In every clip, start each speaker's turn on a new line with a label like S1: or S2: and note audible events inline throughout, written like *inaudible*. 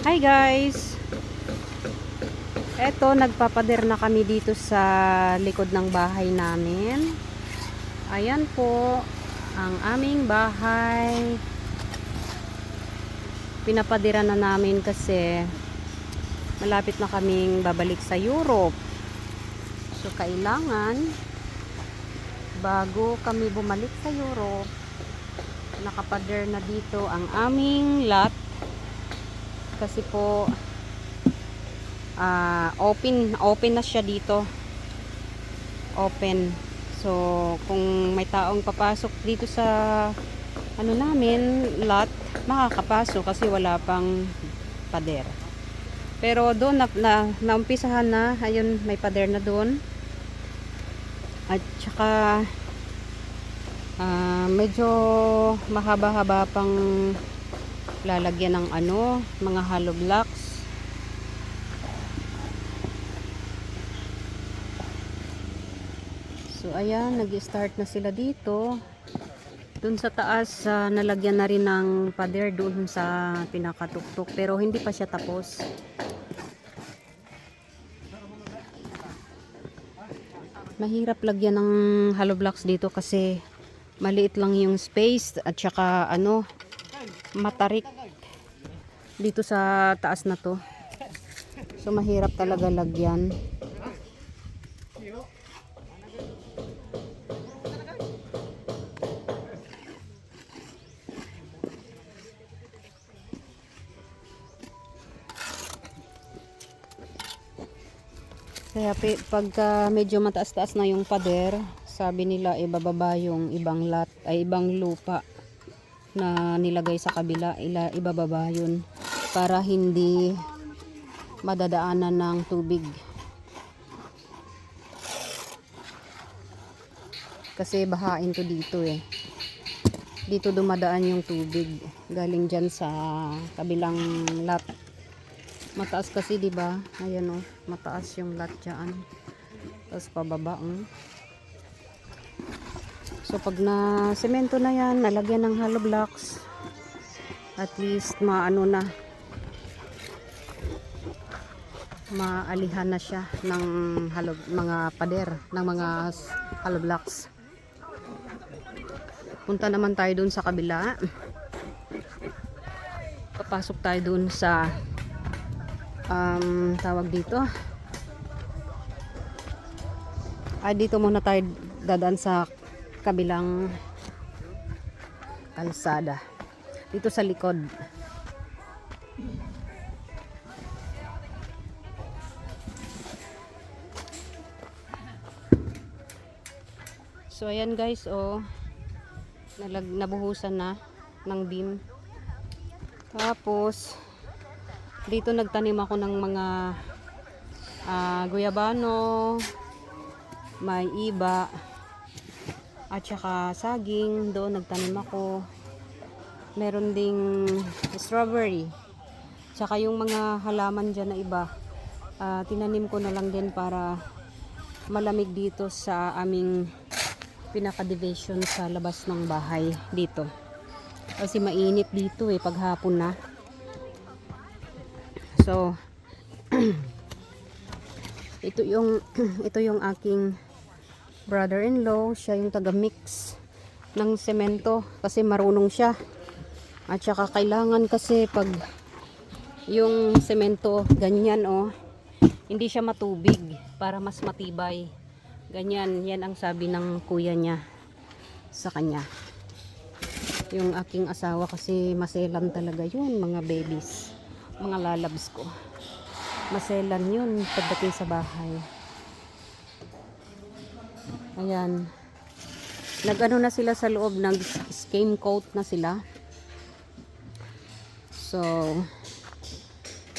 S1: Hi guys! Eto, nagpapader na kami dito sa likod ng bahay namin. Ayan po, ang aming bahay. Pinapadira na namin kasi malapit na kaming babalik sa Europe. So, kailangan bago kami bumalik sa Europe, nakapader na dito ang aming lot kasi po ah, open open na siya dito. Open. So kung may taong papasok dito sa ano namin lot makakapasok kasi wala pang pader. Pero doon na, na naumpisahan na ayun may pader na doon. At saka ah, medyo mahaba-haba pang lalagyan ng ano, mga hollow blocks. So ayan, nag-start na sila dito. Doon sa taas, ah, nalagyan na rin ng pader doon sa pinakatuktok. Pero hindi pa siya tapos. Mahirap lagyan ng hollow blocks dito kasi maliit lang yung space at saka ano, matarik dito sa taas na to. So mahirap talaga lagyan. Kaya pagka medyo mataas-taas na yung pader, sabi nila ibababa yung ibang lot ay ibang lupa na nilagay sa kabila, ila, ibababa yun para hindi madadaanan ng tubig. Kasi bahain to dito eh. Dito dumadaan yung tubig galing dyan sa kabilang lot. Mataas kasi 'di ba? Ayan oh, mataas yung lot diyan. Tapos pababa oh. So pag na semento na 'yan, nalagyan ng hollow blocks. At least maano na maalihan na siya ng hollow, mga pader, ng mga hollow blocks. Punta naman tayo dun sa kabila. Papasok tayo dun sa um, tawag dito. Ay, dito muna tayo dadaan sa kabilang kalsada. Dito sa likod. So, ayan guys, oh. Nalag, nabuhusan na ng beam. Tapos, dito nagtanim ako ng mga ah, guyabano, may iba, at saka saging. Doon nagtanim ako. Meron ding strawberry. Tsaka yung mga halaman dyan na iba, ah, tinanim ko na lang din para malamig dito sa aming pinaka-division sa labas ng bahay dito. Kasi mainit dito eh paghapon na. So, *clears throat* ito yung *clears throat* ito yung aking brother-in-law, siya yung taga-mix ng semento kasi marunong siya. At saka kailangan kasi pag yung semento ganyan oh, hindi siya matubig para mas matibay. Ganyan, yan ang sabi ng kuya niya sa kanya. Yung aking asawa kasi maselan talaga yun, mga babies, mga lalabs ko. Maselan yun pagdating sa bahay. Ayan. Nag-ano na sila sa loob, nag-skim coat na sila. So,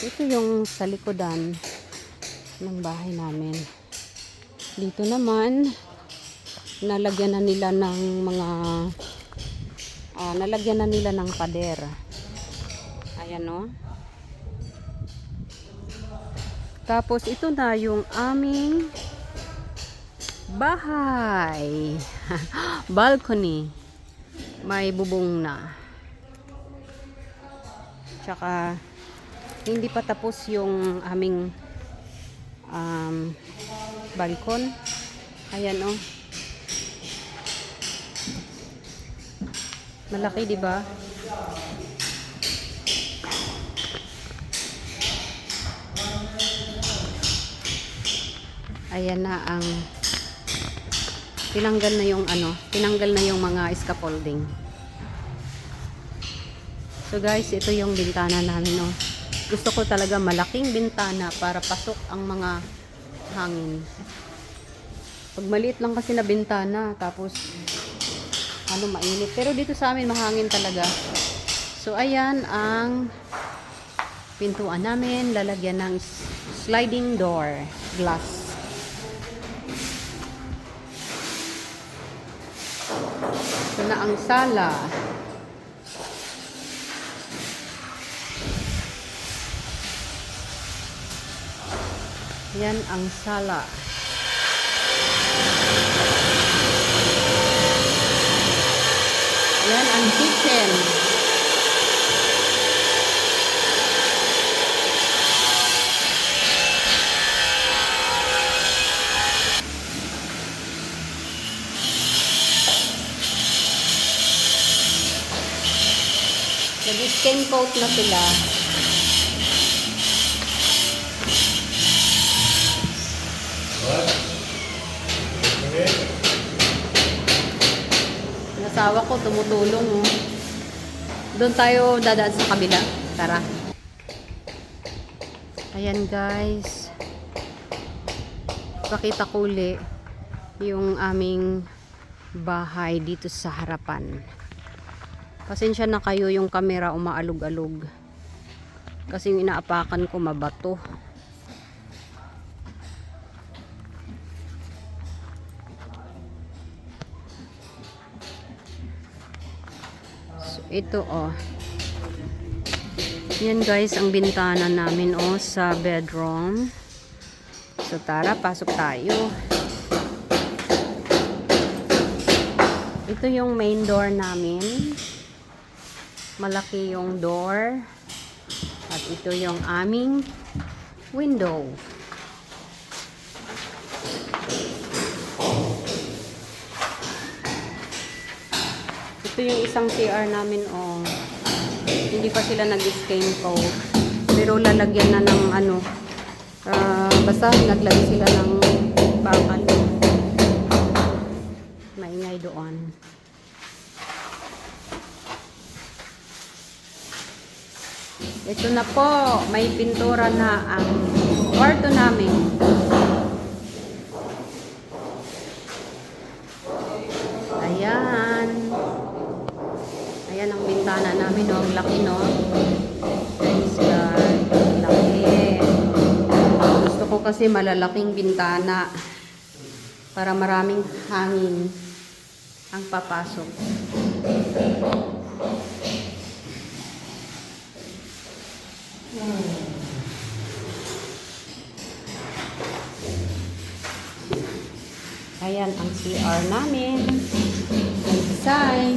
S1: ito yung sa likodan ng bahay namin. Dito naman, nalagyan na nila ng mga ah, nalagyan na nila ng pader. Ayan no. Tapos ito na yung aming bahay. *laughs* Balcony. May bubong na. Tsaka hindi pa tapos yung aming um, balkon. Ayan oh. Malaki, di ba? Ayan na ang tinanggal na yung ano, tinanggal na yung mga scaffolding. So guys, ito yung bintana namin, no. Gusto ko talaga malaking bintana para pasok ang mga hangin. Pag maliit lang kasi na bintana, tapos ano mainit. Pero dito sa amin mahangin talaga. So ayan ang pintuan namin, lalagyan ng sliding door glass. Ito na ang sala. Yan ang sala. Yan ang kitchen. Coat na sila. Yung asawa ko tumutulong. Oh. Doon tayo dadaan sa kabila. Tara. Ayan guys. Pakita ko uli yung aming bahay dito sa harapan. Pasensya na kayo yung camera umaalog-alog. Kasi yung inaapakan ko mabato. So, ito oh. Yan guys ang bintana namin oh sa bedroom. So tara, pasok tayo. Ito yung main door namin. Malaki yung door. At ito yung aming window. Ito yung isang CR namin, oh. Hindi pa sila nag-stain coat. Pero lalagyan na ng ano, ah, basta naglagay sila ng bakal. Maingay doon. Ito na po, may pintura na ang kwarto namin. Ayan. Ayan ang bintana namin, no? Ang laki, no? Praise God. Ang Laki. Gusto ko kasi malalaking bintana para maraming hangin ang papasok. Ayan ang CR namin. May design.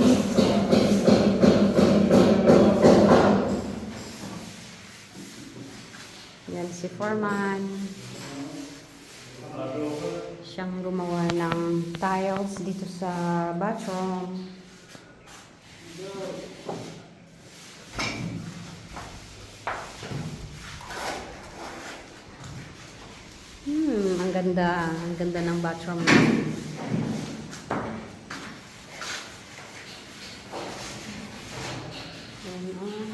S1: Yan si Foreman. Siyang gumawa ng tiles dito sa bathroom. Hmm, ang ganda. Ang ganda ng bathroom. Ayan, oh.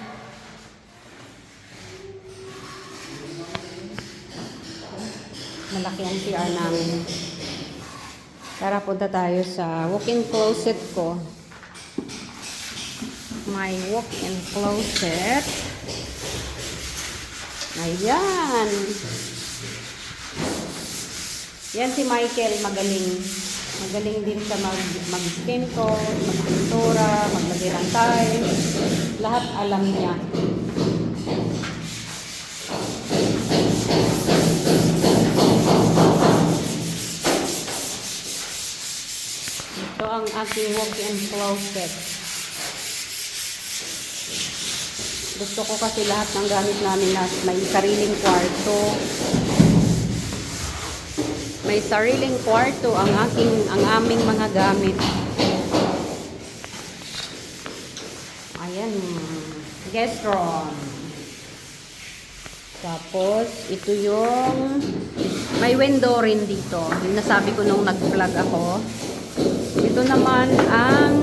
S1: Malaki ang CR namin. Tara, punta tayo sa walk-in closet ko. My walk-in closet. Ayan. Yan si Michael, magaling. Magaling din siya mag, mag-skin coat, mag-pintura, maglagay ng tiles. Lahat alam niya. Ito ang aking walk-in closet. Gusto ko kasi lahat ng gamit namin na may sariling kwarto. May sariling kwarto ang aking ang aming mga gamit. Ayan, guest room. Tapos, ito yung may window rin dito. Yung nasabi ko nung nag-vlog ako. Ito naman ang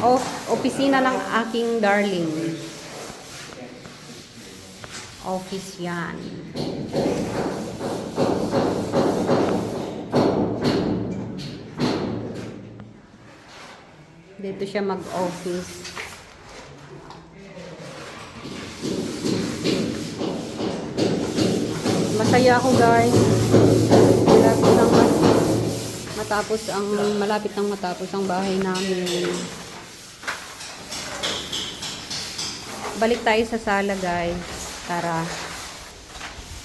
S1: of opisina ng aking darling. Office yan. Dito siya mag-office. Masaya ako guys. Malapit mat- matapos ang malapit nang matapos ang bahay namin. Balik tayo sa sala guys. Tara.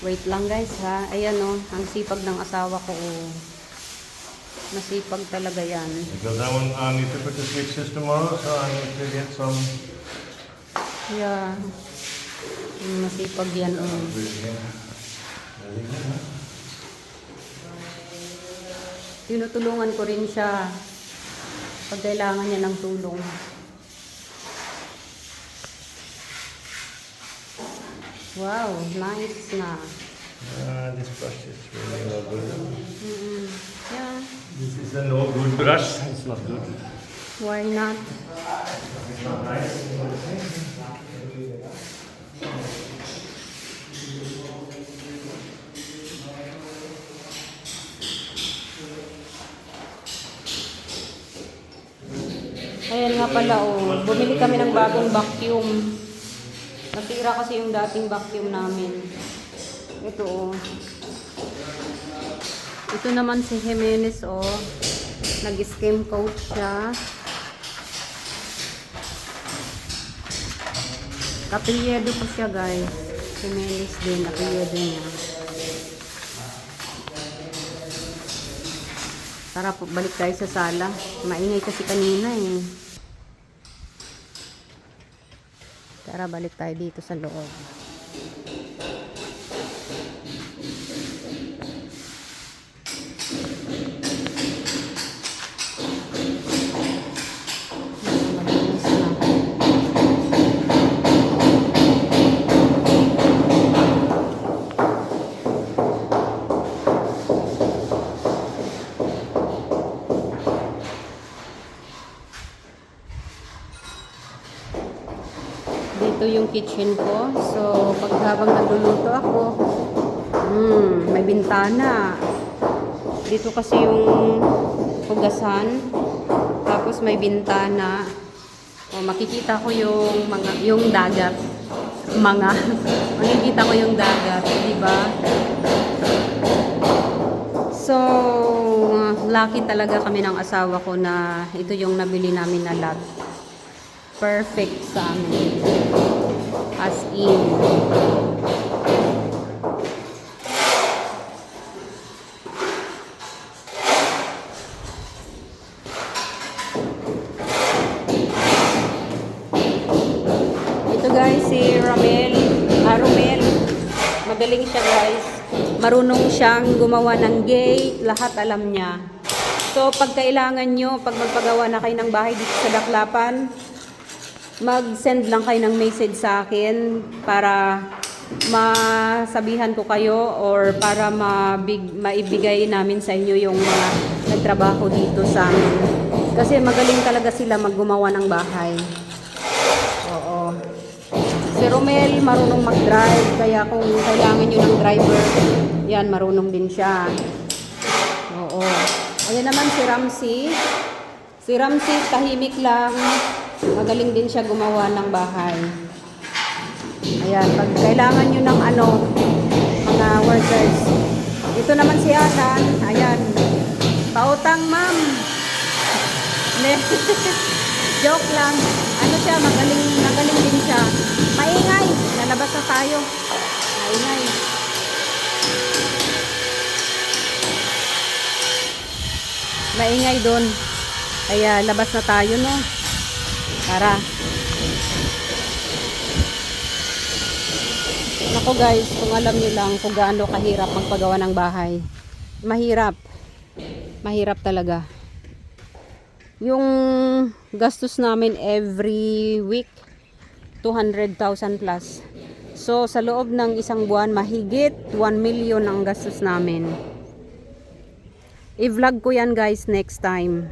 S1: Wait lang guys ha. Ayan oh, ang sipag ng asawa ko. Oh. Masipag talaga yan.
S2: Because I want, I need to put the switches tomorrow, so I need to get some.
S1: Yeah. Masipag yan oh. Tinutulungan ko rin siya pag kailangan niya ng tulong. Wow, nice na.
S2: Brush. It's not good.
S1: why not?
S2: It's not nice.
S1: Ayan nga pala oh, bumili kami ng bagong vacuum. Nasira kasi yung dating vacuum namin. Ito oh. Ito naman si Jimenez oh. Nag-skim coat siya. Kapilyedo pa siya guys. Jimenez din, kapilyedo niya. Tara po, balik tayo sa sala. Maingay kasi kanina eh. Tara, balik tayo dito sa loob. Yung kitchen ko. So, pag habang nagluluto ako, hmm, may bintana. Dito kasi yung hugasan. Tapos may bintana. O, makikita ko yung mga yung dagat. Mga *laughs* makikita ko yung dagat, di ba? So, lucky talaga kami ng asawa ko na ito yung nabili namin na lot perfect sa amin. Ito guys, si Ramel. Ah, Romel. Magaling siya guys. Marunong siyang gumawa ng gate. Lahat alam niya. So, pag kailangan nyo, pag magpagawa na kayo ng bahay dito sa Daklapan, mag-send lang kayo ng message sa akin para masabihan ko kayo or para mabig, maibigay namin sa inyo yung mga nagtrabaho dito sa amin. Kasi magaling talaga sila maggumawa ng bahay. Oo. Si Romel marunong mag-drive, kaya kung kailangan nyo ng driver, yan, marunong din siya. Oo. Ayan naman si Ramsey. Si Ramsey, tahimik lang. Magaling din siya gumawa ng bahay. Ayan, pag kailangan nyo ng ano, mga workers. Ito naman si Adan. Ayan. Pautang, ma'am. *laughs* Joke lang. Ano siya, magaling, magaling din siya. Maingay. Lalabas na tayo. Maingay. Maingay doon. Kaya labas na tayo, no? Tara. Nako guys, kung alam nyo lang kung gaano kahirap magpagawa ng bahay. Mahirap. Mahirap talaga. Yung gastos namin every week, 200,000 plus. So, sa loob ng isang buwan, mahigit 1 million ang gastos namin. I-vlog ko yan guys next time.